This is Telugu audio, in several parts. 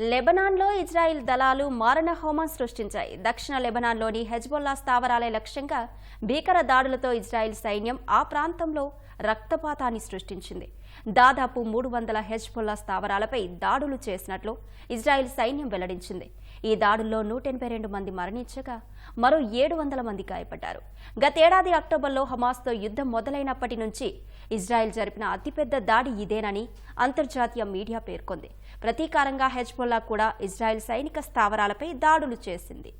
లెబనాన్లో ఇజ్రాయిల్ దళాలు మారణ హోమం సృష్టించాయి. దక్షిణ లెబనాన్లోని హెజ్బొల్లా స్థావరాలే లక్ష్యంగా భీకర దాడులతో ఇజ్రాయిల్ సైన్యం ఆ ప్రాంతంలో రక్తపాతాన్ని సృష్టించింది. దాదాపు మూడు వందల హెజ్బొల్లా స్థావరాలపై దాడులు చేసినట్లు ఇజ్రాయిల్ సైన్యం వెల్లడించింది. ఈ దాడుల్లో నూట ఎనభై రెండు మంది మరణించగా మరో ఏడు వందల మంది గాయపడ్డారు. గతేడాది అక్టోబర్లో హమాస్తో యుద్ధం మొదలైనప్పటి నుంచి ఇజ్రాయెల్ జరిపిన అతిపెద్ద దాడి ఇదేనని అంతర్జాతీయ మీడియా పేర్కొంది. ప్రతీకారంగా హెజ్బొల్లా కూడా ఇజ్రాయెల్ సైనిక స్థావరాలపై దాడులు చేసింది.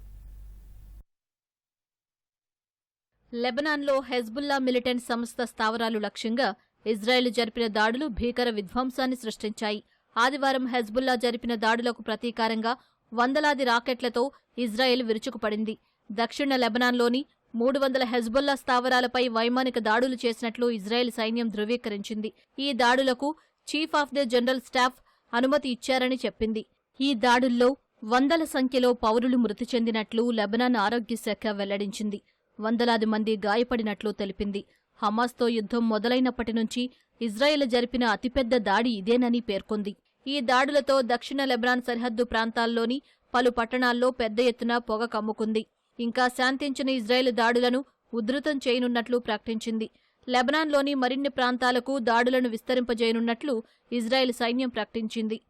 లెబనాన్లో హెజ్బుల్లా మిలిటెంట్ సంస్థ స్థావరాలు లక్ష్యంగా ఇజ్రాయెల్ జరిపిన దాడులు భీకర విధ్వంసాన్ని సృష్టించాయి. ఆదివారం హెజ్బుల్లా జరిపిన దాడులకు ప్రతీకారంగా వందలాది రాకెట్లతో ఇజ్రాయెల్ విరుచుకుపడింది. దక్షిణ లెబనాన్లోని మూడు వందల హెజ్బుల్లా స్థావరాలపై వైమానిక దాడులు చేసినట్లు ఇజ్రాయెల్ సైన్యం ధృవీకరించింది. ఈ దాడులకు chief of the general staff అనుమతి ఇచ్చారని చెప్పింది. ఈ దాడుల్లో వందల సంఖ్యలో పౌరులు మృతి చెందినట్లు లెబనాన్ ఆరోగ్య శాఖ వెల్లడించింది. వందలాది మంది గాయపడినట్లు తెలిపింది. హమాస్తో యుద్ధం మొదలైనప్పటి నుంచి ఇజ్రాయెల్ జరిపిన అతిపెద్ద దాడి ఇదేనని పేర్కొంది. ఈ దాడులతో దక్షిణ లెబనాన్ సరిహద్దు ప్రాంతాల్లోని పలు పట్టణాల్లో పెద్ద ఎత్తున పొగ కమ్ముకుంది. ఇంకా శాంతించిన ఇజ్రాయెల్ దాడులను ఉధృతం చేయనున్నట్లు ప్రకటించింది. లెబనాన్లోని మరిన్ని ప్రాంతాలకు దాడులను విస్తరింపజేయనున్నట్లు ఇజ్రాయెల్ సైన్యం ప్రకటించింది.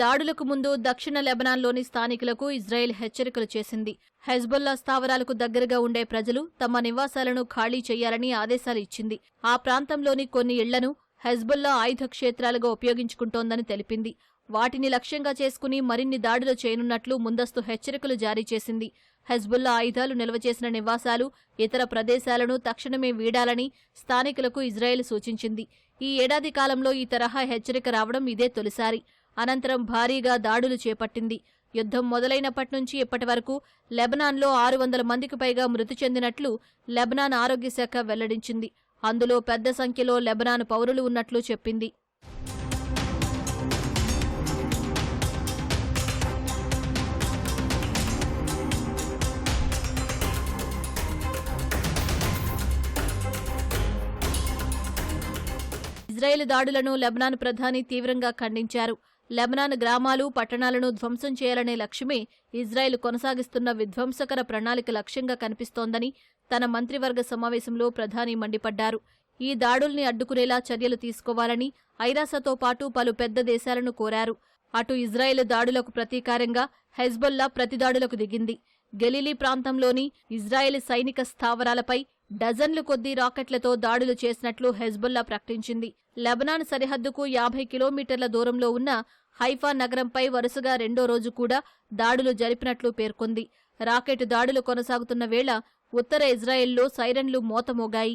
దాడులకు ముందు దక్షిణ లెబనాన్లోని స్థానికులకు ఇజ్రాయెల్ హెచ్చరికలు చేసింది. హెజ్బుల్లా స్థావరాలకు దగ్గరగా ఉండే ప్రజలు తమ నివాసాలను ఖాళీ చేయాలని ఆదేశాలు ఇచ్చింది. ఆ ప్రాంతంలోని కొన్ని ఇళ్ళను హెజ్బుల్లా ఆయుధ క్షేత్రాలుగా ఉపయోగించుకుంటోందని తెలిపింది. వాటిని లక్ష్యంగా చేసుకుని మరిన్ని దాడులు చేయనున్నట్లు ముందస్తు హెచ్చరికలు జారీ చేసింది. హెజ్బుల్లా ఆయుధాలు నిల్వ చేసిన నివాసాలు ఇతర ప్రదేశాలను తక్షణమే వీడాలని స్థానికులకు ఇజ్రాయెల్ సూచించింది. ఈ ఏడాది కాలంలో ఈ తరహా హెచ్చరిక రావడం ఇదే తొలిసారి. అనంతరం భారీగా దాడులు చేపట్టింది. యుద్ధం మొదలైనప్పటి నుంచి ఇప్పటి వరకు లెబనాన్లో ఆరు వందల మందికి పైగా మృతి చెందినట్లు లెబనాన్ ఆరోగ్య శాఖ వెల్లడించింది. అందులో పెద్ద సంఖ్యలో లెబనాన్ పౌరులు ఉన్నట్లు చెప్పింది. ఇజ్రాయెల్ దాడులను లెబనాన్ ప్రధాని తీవ్రంగా ఖండించారు. లెబనాన్ గ్రామాలు పట్టణాలను ధ్వంసం చేయాలనే లక్ష్యమే ఇజ్రాయెల్ కొనసాగిస్తున్న విధ్వంసకర ప్రణాళిక లక్ష్యంగా కనిపిస్తోందని తన మంత్రివర్గ సమావేశంలో ప్రధాని మండిపడ్డారు. ఈ దాడుల్ని అడ్డుకునేలా చర్యలు తీసుకోవాలని ఐరాసతో పాటు పలు పెద్ద దేశాలను కోరారు. అటు ఇజ్రాయెల్ దాడులకు ప్రతీకారంగా హెజ్బొల్లా ప్రతిదాడులకు దిగింది. గెలిలీ ప్రాంతంలోని ఇజ్రాయెల్ సైనిక స్థావరాలపై డజన్లు కొద్దీ రాకెట్లతో దాడులు చేసినట్లు హెజ్బుల్లా ప్రకటించింది. లెబనాన్ సరిహద్దుకు యాభై కిలోమీటర్ల దూరంలో ఉన్న హైఫా నగరంపై వరుసగా రెండో రోజు కూడా దాడులు జరిపినట్లు పేర్కొంది. రాకెట్ దాడులు కొనసాగుతున్న వేళ ఉత్తర ఇజ్రాయెల్లో సైరన్లు మోతమోగాయి.